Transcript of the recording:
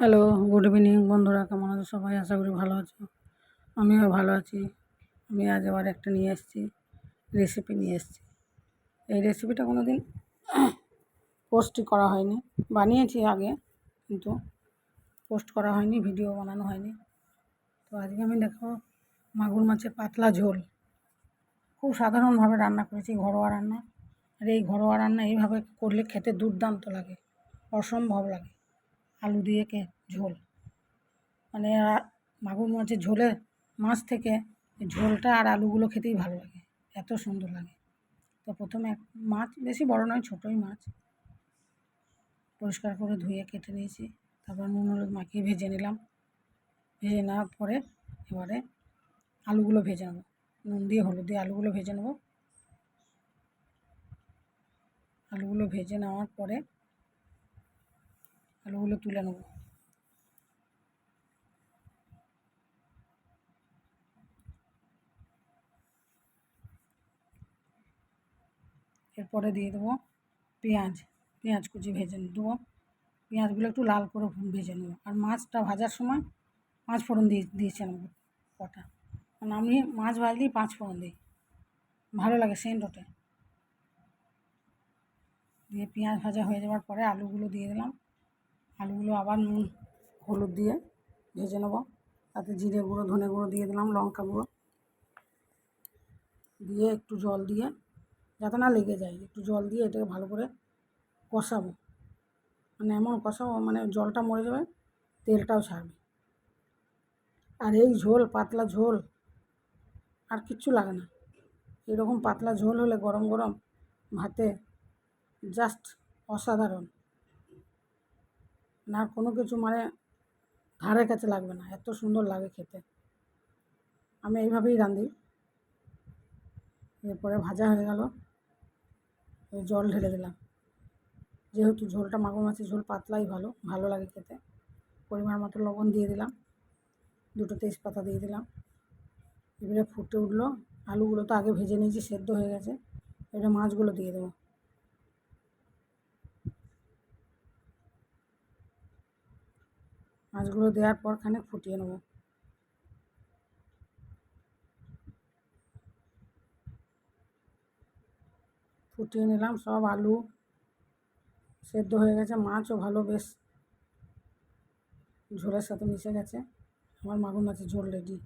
Hello good evening বন্ধুরা, কেমন আছো সবাই? আশা করি ভালো আছো। আমিও ভালো আছি। আমি আজ আবার একটা নিয়ে এসেছি রেসিপি নিয়ে এসেছি। এই রেসিপিটা কোনো দিন পোস্টই করা হয়নি। বানিয়েছি আগে, কিন্তু পোস্ট করা হয়নি ভিডিও বানানো হয়নি। তো আজকে আমি দেখো মাগুর মাছের পাতলা ঝোল। খুব সাধারণভাবে রান্না করেছি, ঘরোয়া রান্না। আর এই ঘরোয়া রান্না এইভাবে করলে খেতে দুর্দান্ত লাগে, অসম্ভব লাগে। আলু দিয়ে কে? ঝোল। মানে মাগুর মাছের ঝোলে মাছ থেকে ঝোলটা আর আলুগুলো খেতেই ভালো লাগে। এত সুন্দর লাগে। তো প্রথমে এক মাছ, বেশি বড় নয়, ছোটোই মাছ। পরিষ্কার করে ধুয়ে কেটে নিয়েছি। তারপর নুন, হলুদ মাখিয়ে ভেজে নিলাম। ভেজে নেওয়ার পরে এবারে আলুগুলো ভেজে নেব। নুন দিয়ে, হলুদ দিয়ে আলুগুলো ভেজে নেব। আলুগুলো ভেজে নেওয়ার পরে আলুগুলো তুলে নেব। এরপরে দিয়ে দেবো পেঁয়াজ পেঁয়াজ কুচি ভেজে দেবো পেঁয়াজগুলো একটু লাল করে ভেজে নেব। আর মাছটা ভাজার সময় পাঁচ ফোড়ন দিয়ে, দিয়েছি আমি কটা। কারণ আমি মাছ ভাজলেই পাঁচ ফোড়ন দিই। ভালো লাগে সেন্ট ওঠে দিয়ে পেঁয়াজ ভাজা হয়ে যাওয়ার পরে আলুগুলো দিয়ে দিলাম। আলুগুলো আবার নুন, হলুদ দিয়ে ভেজে নেব। তাতে জিরে গুঁড়ো, ধনে গুঁড়ো দিয়ে দিলাম, লঙ্কা গুঁড়ো। দিয়ে একটু জল দিয়ে, যাতে না লেগে যায়, একটু জল দিয়ে এটাকে ভালো করে কষাবো। মানে এমন কষাবো মানে জলটা মরে যাবে, তেলটাও ছাড়বে। আর এই ঝোল, পাতলা ঝোল, আর কিচ্ছু লাগে না। এরকম পাতলা ঝোল হলে গরম গরম ভাতে জাস্ট অসাধারণ। না, কোনো কিছু মানে ধারে কাছে লাগবে না, এত সুন্দর লাগে খেতে। আমি এইভাবেই রাঁধি। এরপরে ভাজা হয়ে গেল জল ঢেলে দিলাম। যেহেতু ঝোলটা মাগুর মাছের ঝোল পাতলাই ভালো ভালো লাগে খেতে, পরিমাণ মতো লবণ দিয়ে দিলাম, দুটো তেজপাতা দিয়ে দিলাম। এবারে ফুটে উঠল, আলুগুলো তো আগে ভেজে নিয়েছি, সেদ্ধ হয়ে গেছে, এবারে মাছগুলো দিয়ে দেবো। মাছগুলো দেওয়ার পর খানিক ফুটিয়ে নেব। ফুটিয়ে নিলাম, সব আলু সেদ্ধ হয়ে গেছে, মাছও ভালো বেশ ঝোলের সাথে মিশে গেছে। আমার মাগুর মাছের ঝোল রেডি